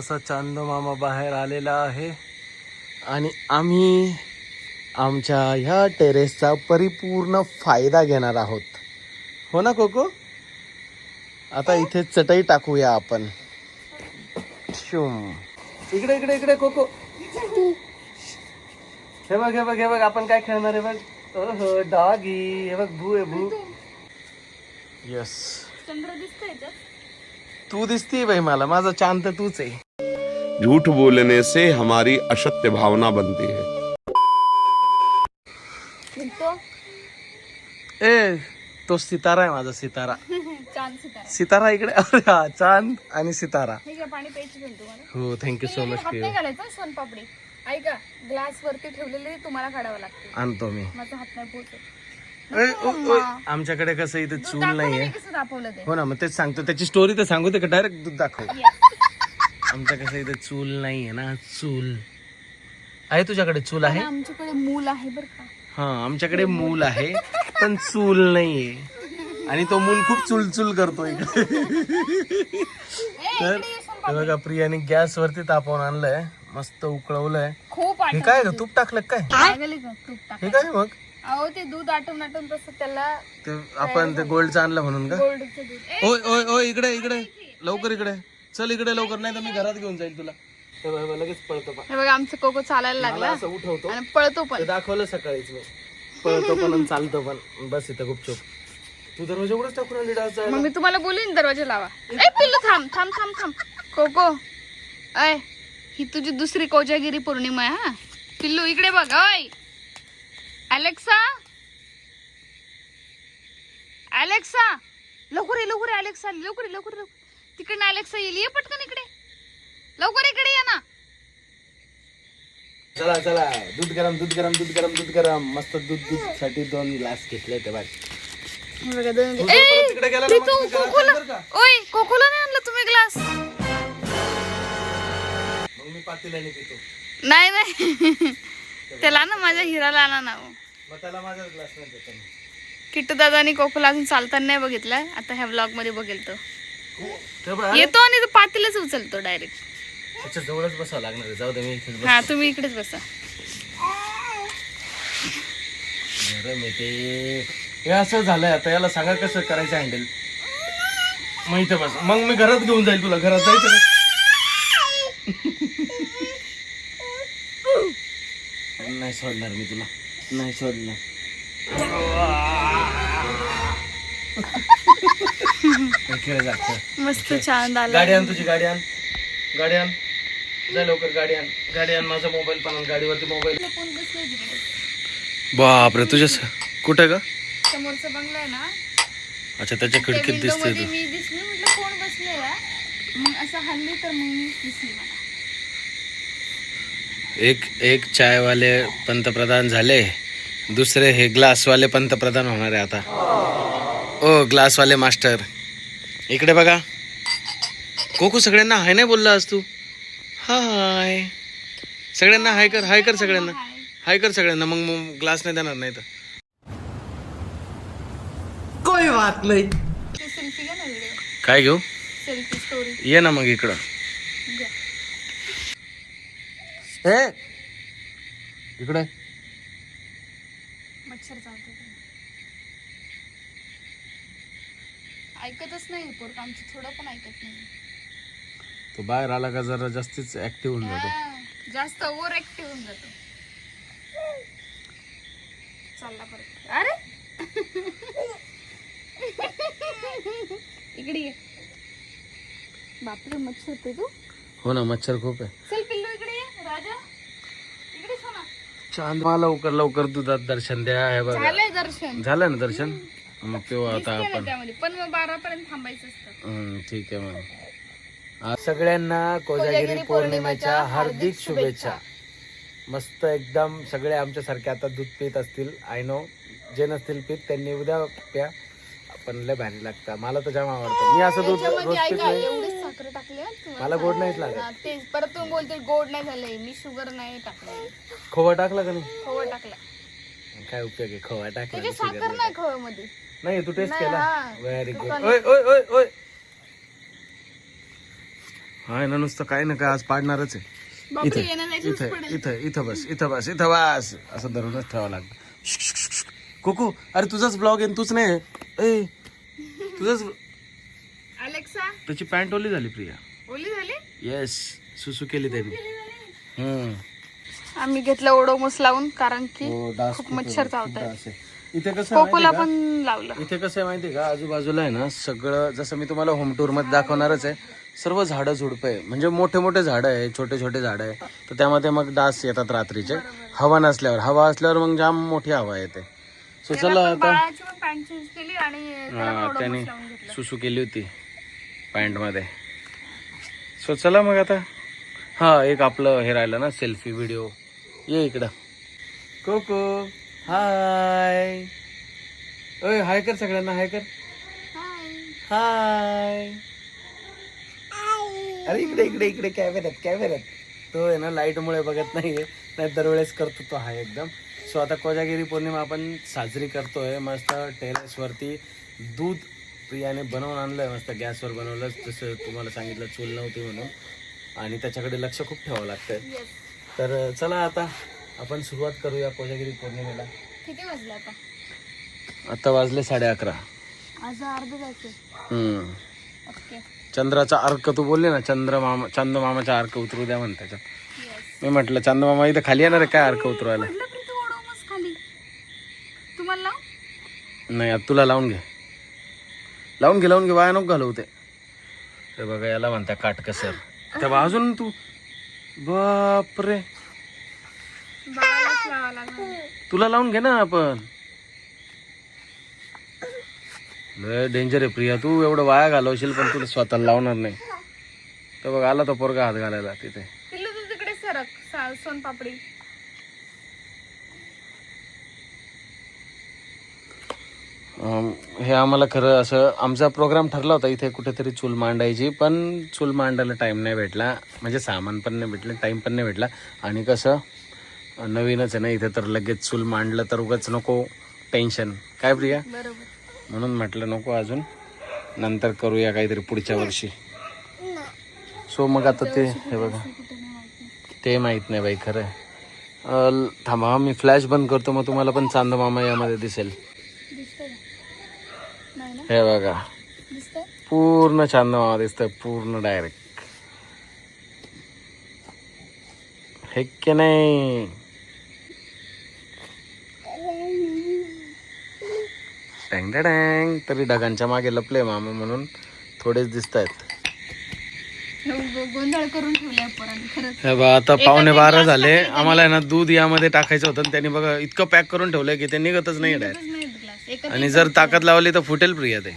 असा चांद मामा बाहेर आलेला आहे. आणि आम्ही आमच्या ह्या टेरेसचा परिपूर्ण फायदा घेणार आहोत. हो ना कोको? आता इथे चटई टाकूया आपण. शुम. इकडे इकडे इकडे कोको. हे बघ हे बघ हे बघ आपण काय खेळणार आहे बघ. ओहो डॉगी हे बघ भू आहे भू. यस? तू दिसती बाई मला. माझा चांद तर तूच आहे. झूठ बोलने से हमारी असत्य भावना बनती है। निघतो ए तो सितारा आहे माझा सितारा. चांद सितारा. सितारा इकडे. अरे हा चांद आणि सितारा. हे हो थँक्यू सो मच सोनपापडी ऐका ग्लास वरती ठेवलेले तुम्हाला काढावं लागते. आणतो मी. माझा हात नाही पोहोचत ए, ओ, ओ, आमच्याकडे कसं इथे चूल नाहीये. ते. हो ना मग तेच सांगतो. त्याची स्टोरी तर सांगू ते का? डायरेक्ट दूध दाखव. आमच्या कसं इथे चूल नाहीये ना चूल. आहे तुझ्याकडे चूल आहे? आमच्याकडे मूल आहे बर का. हा आमच्याकडे मूल आहे पण चूल नाहीये. आणि तो मूल खूप चुलचुल करतो इकडे. तर हे बघा प्रियाने गॅस वरती तापवून आणलंय मस्त उकळवलंय. खूप हे काय ग तूप टाकलं का काय लागले का तूप टाक हे काय मग? अहो ते दूध आटून आटून तसं त्याला ते आपण ते गोल्डचं आणलं म्हणून का? गोल्डचं दूध. ए, ओय ओय ओय इकडे इकडे. लवकर इकडे. चल इकडे लवकर नाही तर मी घरात घेऊन जाईल तुला. हे बघ, हे बघ, लगेच पळतो हे बघा आमचं कोको चालायला मला लागला. असं उठवतो. आणि पळतो पण. दाखवलं सकाळीच मी. पळतो पण आणि चालतो पण. बस इथं गुपचूप. तू दरवाजा उघडच टाकून आली मग मी तुम्हाला बोलीन दरवाजा लावा. ए पिल्लू थांब थांब थांब थांब. कोको. अय ही तुझी दुसरी कोजागिरी पौर्णिमा आहे हा? पिल्लू इकडे बघ अय अलेक्सा? अलेक्सा? लवकर ये लवकर ये अलेक्सा. लवकर ये, लवकर ये, लवकर तिकडनं अलेक्सा येईल. ये पटकन इकडे. लवकर इकडे ये ना. चला चला. दूध गरम दूध गरम दूध गरम दूध गरम. मस्त दूध दूधसाठी दोन ग्लास घेतले ते बघ बघा, दोन- तू जर ए, परत तिकडे गेला ना, मग प्रीतू, मी घरात कोकोला येईल बरं का? ओय कोकोला नाही आणलं तुम्ही ग्लास मग मी पातेल्याने पितो नाही नाही. त्याला ना माझ्या हिराला आणा ना. हो. मग त्याला माझा ग्लास नाही देतो मी. किट्टू दादा आणि कोकोला अजून चालताना नाही बघितलाय. आता ह्या ब्लॉगमध्ये बघेल तो. येतो आणि तो पातीलच उचलतो डायरेक्ट त्याच्या जवळच बसावं लागणार आहे. जाऊ दे मी इथेच हा तुम्ही इकडेच बसा. बस गरम येते हे असं झालंय आता याला सांगा कसं करायचं हँडल मग इथे बस. मग मी घरात घेऊन जाईल तुला. घरात जायचं का? नाही सोडणार मी तुला. नाही सोडणार. खेळ जागतं. मस्त छान आला. गाडी आण तुझी गाडी आण. गाडी आण. जा लवकर गाडी आण. गाडी आण माझा मोबाईल पण आण गाडीवरती मोबाईल. बापरे तुझ्या कुठे का समोरचा बंगला आहे ना? अच्छा त्याच्या त्या खिडकीत दिसते मध्ये तू मी दिसली म्हटलं कोण मग असं हल्ली तर मग मी दिसली मला. एक एक चायवाले पंतप्रधान झाले. दुसरे हे ग्लासवाले पंतप्रधान होणार आहे आता. ओ ग्लासवाले मास्टर. इकडे बघा. कोको सगळ्यांना हाय नाही बोलला आज तू? हाय. सगळ्यांना हाय कर हाय कर सगळ्यांना. हाय कर सगळ्यांना मग मग ग्लास नाही देणार नाही तर. कोई बात नाही. काय घेऊ? सेल्फी स्टोरी ये ना मग इकडं. ए इकडे. मच्छर चावतो ऐकतच नाही पोरक आमचं थोडं पण ऐकत नाही. तो बाहेर आला का जरा जास्तीच ऍक्टिव्ह होऊन जातो. हा, जास्त ओव्हर ऍक्टिव्ह होऊन जातो. चालला परत. अरे! इकडे ये. बापरे मच्छर होते तू. हो ना मच्छर खूप आहे. चल पिल्लू इकडे ये. राजा इकडे ना चांद मला लवकर लवकर दुधात दर्शन द्या हे बघा. झालंय दर्शन. झालं ना दर्शन? मग आता आपण त्यामध्ये पण मग बारा पर्यंत थांबायचं असतं. हम्म, ठीक आहे मग. सगळ्यांना कोजागिरी पौर्णिमेच्या हार्दिक शुभेच्छा. मस्त एकदम सगळे आमच्या सारखे आता दूध पित असतील. आय नो जे नसतील पित त्यांनी उद्या प्या. पण लय भारी लागतं. मला तर जाम आवडतं. मी असं दूध रोज पित नाही एवढीच साखर टाकली तुम्हाला. मला गोड नाहीच लागत. हा, तेच. परत तुम्ही बोलते गोड नाही झालंय. मी शुगर नाही टाकलंय. खोवा टाकला का नाही? खवा टाकला. काय उपयोग आहे? खोवा टाकला त्याची साखर नाही नाही तू टेस्ट नाही, केला. हा. व्हेरी गुड ओय ओय ओय ओय. हा ना नुसतं काय ना काय आज पाडणारच आहे. इथे इथं. इथं इथं बस इथं बस इथं बस. असं धरूनच ठेवावं लागतं. शुक, शुक, शुक, शुक. कोको अरे तुझाच ब्लॉग आहे न तूच नाही. ए तुझाच अलेक्सा त्याची पॅन्ट ओली झाली प्रिया. ओली झाली? येस सुसू केली त्यांनी. हम्म. आम्ही घेतलं ओडोमोस लावून कारण की हो, डास खूप मच्छर आहे, डास आहे. इथे कसं कोकोला पण लावलं? इथे कसं आहे माहिती आहे का? आजूबाजूला आहे ना सगळं जसं मी तुम्हाला होम टूरमध्ये दाखवणारच आहे सर्व झाडं झुडपं आहे. म्हणजे मोठे मोठे झाडं आहे छोटे छोटे झाडं आहे. तर त्यामध्ये मग डास येतात रात्रीचे. हवा नसल्यावर. हवा असल्यावर मग जाम मोठी हवा येते. सो चला आता बाळाची पण पॅन्ट चेंज केली आणि त्याला हा, त्याने ओडोमॉस लावून घेतलं. सुसू केली होती पॅन्टमध्ये. सो चला मग आता. हा एक आपलं हे राहिलं ना सेल्फी व्हिडिओ ये इकडं. कोको. हाय ओय हाय कर सगळ्यांना हाय कर. हाय अरे इकडे इकडे इकडे कॅमेऱ्यात कॅमेऱ्यात तो. आहे ना लाईटमुळे बघत नाही आहे नाही दरवेळेस करतो तो हाय एकदम. सो आता कोजागिरी पौर्णिमा आपण साजरी करतोय. मस्त टेरेसवरती दूध प्रियाने बनवून आणलंय. मस्त गॅसवर बनवलं जसं तुम्हाला सांगितलं चूल नव्हती म्हणून. आणि त्याच्याकडे लक्ष खूप ठेवावं लागतंय. तर चला आता आपण सुरुवात करूया कोजागिरी पौर्णिमेला. किती वाजले आता? आता वाजले साडे अकरा. हम्म. चंद्राचा अर्क तू बोलले ना चंद्र मामा चंद मामाचा अर्क उतरू द्या म्हण त्याच्यात. मी म्हटलं चंद मामा इथं खाली येणार आहे काय अर्क उतरवायला? नाही आता तुला लावून घे. लावून घे लावून घे वाया नको घालवू ते. हे बघा याला म्हणता काटकसर. तेव्हा अजून तू? बापरे. बाळालाच लावावं लागणार तुला लावून घे ना आपण. लय डेंजर आहे प्रिया तू एवढं वाया घालवशील पण तुला स्वतःला लावणार नाही. तर बघ आला तो पोरगा हात घालायला तिथे. पिल्लू तू तिकडे सरक सा- सोनपापडी. हे आम्हाला खरं असं आमचा प्रोग्राम ठरला होता इथे कुठेतरी चूल मांडायची पण चूल मांडायला टाईम नाही भेटला. म्हणजे सामान पण नाही भेटलं टाईम पण नाही भेटला. आणि कसं नवीनच आहे ना इथे तर लगेच चूल मांडलं तर उगाच नको टेन्शन काय प्रिया? म्हणून म्हटलं नको अजून. नंतर करूया काहीतरी पुढच्या वर्षी. सो मग आता ते हे बघा. ते माहीत नाही बाई खरं थांबा मी फ्लॅश बंद करतो मग तुम्हाला पण चांद मामा यामध्ये दिसेल. हे बघा. पूर्ण मामा दिसतोय पूर्ण डायरेक्ट हे की नाही? टँग टँग तरी ढगांच्या मागे लपले मामा म्हणून थोडेच दिसत आहेत गोंधळ करून हे आता पावणे बारा झाले. आम्हाला ना दूध यामध्ये टाकायचं होतं त्यांनी बघा इतकं पॅक करून ठेवलंय की ते निघतच नाही डायरेक्ट आणि जर ताकद लावली तर फुटेल प्रिया ते.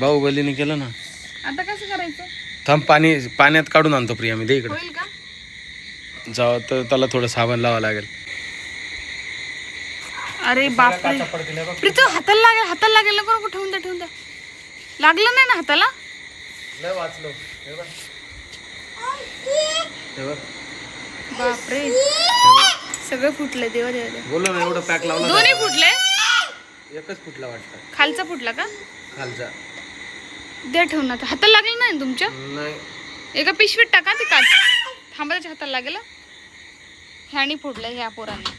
बाहुबलीने केलं ना. आता कसं करायचं? थांब पाणी पाण्यात काढून आणतो प्रिया मी. दे इकडे. जाऊ तर त्याला थोडं साबण लावावं लागेल. अरे बापरे. प्रीतू हाताला लागेल हाताला लागेल. नको नको ठेवून द्या ठेवून द्या लागलं नाही ना हाताला? वाचलो. बापरे. सगळं फुटलं देवा देवा देवा. बोलो ना एवढं पॅक लावलं दोन्ही फुटले? एकच फुटला वाटतं. खालचा फुटला का? खालचा. द्या ठेवून आता. हाताला लागलं ना तुमच्या? नाही. एका पिशवीत टाका ते काच. थांबा त्याच्या हाताला लागेल हं. ह्यानी फोडलं ह्या पोरांनी.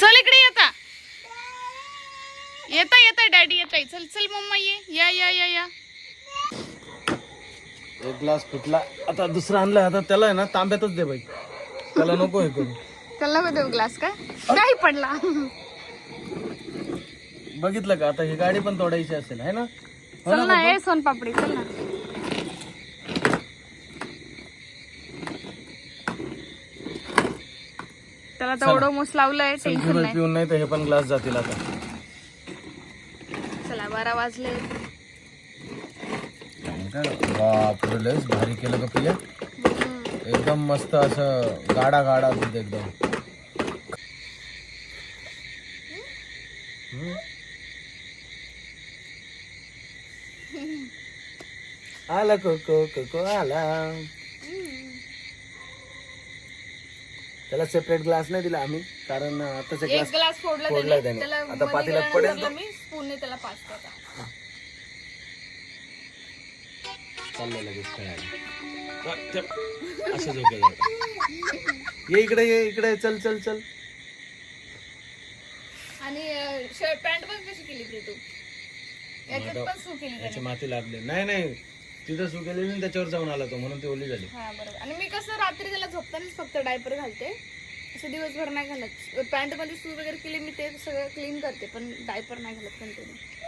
चल इकडे येता येता येता डॅडी येताय. चल चल मम्मा ये. या या या या. एक ग्लास फुटला. आता दुसरा आणला आता त्याला आहे ना तांब्यातच दे बाई. त्याला नको हे करू. त्याला नको देऊ ग्लास काय? नाही पडला. बघितलं का? आता ही गाडी पण तोडायची असेल है ना? चल ना ए सोनपापडी चल ना. त्याला तर ओडोमोस लावलंय चल टेन्शन नाही. पिऊन नाही तर हे पण ग्लास जातील आता. चला बारा वाजले. बापरे लयच भारी केलं का प्रिया एकदम मस्त असं गाडा गाडा दूध एकदम. आला कोको कोको आला. त्याला सेपरेट ग्लास नाही दिला आम्ही कारण आताचा एक ग्लास फोडला त्याने. त्याला आता मध्ये पातेल्यात गरम पडेल भरला मी स्पूनने त्याला पाच होता चाललंय लगेच खेळायला असं झोके ये इकडे ये इकडे चल चल चल. आणि शर्ट पॅन्ट पण कशी केली ती तू? याच्यात पण सू केली त्याची. माती लागली. नाही नाही. तिथं सु केलेली आणि त्याच्यावर जाऊन आला तो म्हणून ती ओली झाली. हा बरोबर. आणि मी कसं रात्री त्याला झोपतानाच फक्त डायपर घालते. असं दिवसभर नाही घालत. पॅन्टमध्ये सू वगैरे केली मी ते सगळं क्लीन करते पण डायपर नाही घालत कंटिन्यू